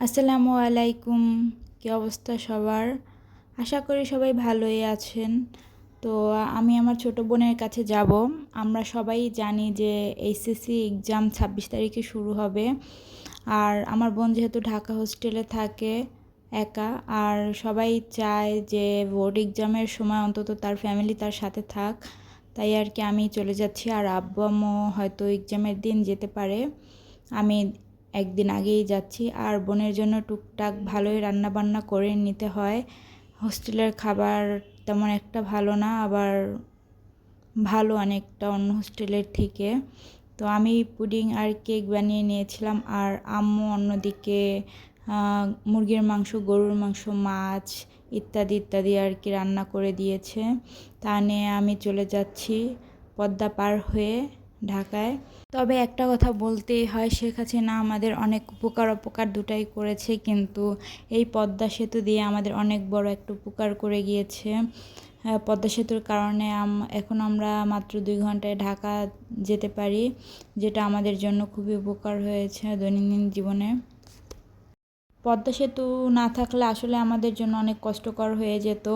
আসসালামু আলাইকুম, কী অবস্থা সবার? আশা করি সবাই ভালোই আছেন। তো আমি আমার ছোট বোনের কাছে যাব। আমরা সবাই জানি যে এইচএসসি এক্সাম ছাব্বিশ তারিখে শুরু হবে। আর আমার বোন যেহেতু ঢাকা হোস্টেলে থাকে, একা, আর সবাই চায় যে বোর্ড এক্সামের সময় অন্তত তার ফ্যামিলি তার সাথে থাক। তাই আর কি আমি চলে যাচ্ছি। আর আব্বু আম্মু হয়তো এক্সামের দিন যেতে পারে। আমি একদিন আগেই যাচ্ছি। আর বোনের জন্য টুকটাক ভালোই রান্না বান্না করে নিতে হয়। হোস্টেলের খাবার তেমন একটা ভালো না, আবার ভালো অনেকটা অন্য হোস্টেলের থেকে। তো আমি পুডিং আর কেক বানিয়ে নিয়েছিলাম। আর আম্মু অন্যদিকে মুরগির মাংস, গরুর মাংস, মাছ ইত্যাদি ইত্যাদি আর কি রান্না করে দিয়েছে। তা নিয়ে আমি চলে যাচ্ছি পদ্মা পার হয়ে। ঢাকায়। তবে একটা কথা বলতেই হয়, শেখ হাসিনা আমাদের অনেক উপকার অপকার দুটাই করেছে, কিন্তু এই পদ্মা সেতু দিয়ে আমাদের অনেক বড় একটা উপকার করে গিয়েছে। পদ্মা সেতুর কারণে এখন আমরা মাত্র দুই ঘন্টায় ঢাকা যেতে পারি, যেটা আমাদের জন্য খুবই উপকার হয়েছে দৈনন্দিন জীবনে। পদ্মা সেতু না থাকলে আসলে আমাদের জন্য অনেক কষ্টকর হয়ে যেত।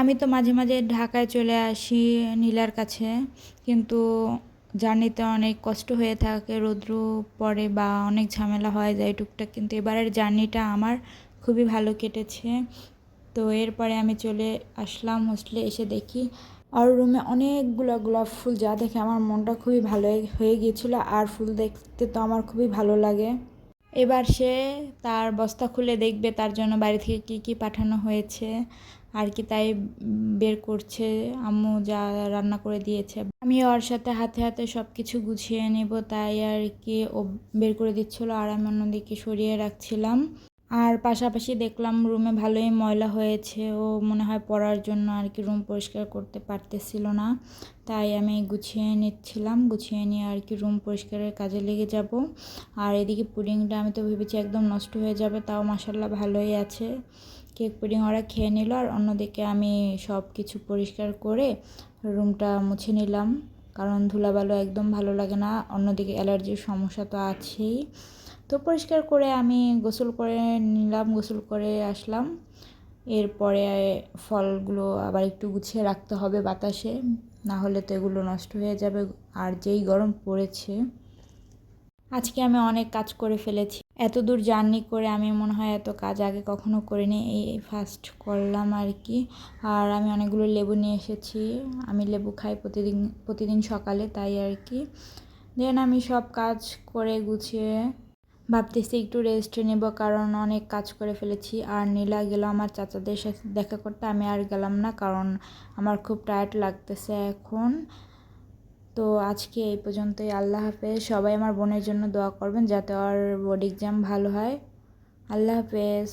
আমি তো মাঝে মাঝে ঢাকায় চলে আসি নীলার কাছে, কিন্তু জার্নিতে অনেক কষ্ট হয়ে থাকে, রৌদ্র পড়ে বা অনেক ঝামেলা হয়ে যায় টুকটাক, কিন্তু এবারের জার্নিটা আমার খুবই ভালো কেটেছে। তো এরপরে আমি চলে আসলাম হোস্টেলে এসে দেখি আর রুমে অনেকগুলো গোলাপ ফুল যা দেখে আমার মনটা খুবই ভালো হয়ে গিয়েছিল আর ফুল দেখতে তো আমার খুবই ভালো লাগে। এবার সে তার বস্তা খুলে দেখবে তার জন্য বাড়ি থেকে কী কী পাঠানো হয়েছে। আর কি তাই বের করছে, আম্মু যা রান্না করে দিয়েছে। আমি ওর সাথে হাতে হাতে সব কিছু গুছিয়ে নেব, তাই আর কি ও বের করে দিচ্ছিল আর আমি অন্যদিকে সরিয়ে রাখছিলাম। আর পাশাপাশি দেখলাম রুমে ভালোই ময়লা হয়েছে ও মনে হয় পড়ার জন্য আর কি রুম পরিষ্কার করতে পারতেছিল না। তাই আমি গুছিয়ে নিচ্ছিলাম, গুছিয়ে নিয়ে আর কি রুম পরিষ্কারের কাজে লেগে যাব। আর এদিকে পুডিংটা আমি তো ভেবেছি একদম নষ্ট হয়ে যাবে, তাও মাসাল্লাহ ভালোই আছে। কেক পুডিং ওরা খেয়ে নিল আর অন্যদিকে আমি সব কিছু পরিষ্কার করে রুমটা মুছে নিলাম। কারণ ধুলাবালো একদম ভালো লাগে না, অন্যদিকে অ্যালার্জির সমস্যা তো আছেই। তো পরিষ্কার করে আমি গোসল করে নিলাম, গোসল করে আসলাম। এরপরে ফলগুলো আবার একটু গুছিয়ে রাখতে হবে বাতাসে, না হলে তো এগুলো নষ্ট হয়ে যাবে আর যেই গরম পড়েছে। আজকে আমি অনেক কাজ করে ফেলেছি। এত দূর জার্নি করে আমি মনে হয় এত কাজ আগে কখনো করিনি, এই ফার্স্ট করলাম আর কি। আর আমি অনেকগুলো লেবু নিয়ে এসেছি। আমি লেবু খাই প্রতিদিন প্রতিদিন সকালে তাই আর কি। দেন আমি সব কাজ করে গুছিয়ে ভাবতেছি একটু রেস্ট নেব, কারণ অনেক কাজ করে ফেলেছি। আর নীলা গেল আমার চাচাদের সাথে দেখা করতে, আমি আর গেলাম না, কারণ আমার খুব টায়ার্ড লাগতেছে এখন। তো আজকে এই পর্যন্তই, আল্লাহ হাফেজ। সবাই আমার বোনের জন্য দোয়া করবেন, যাতে ওর বোর্ড এক্সাম ভালো হয়। আল্লাহ হাফেজ।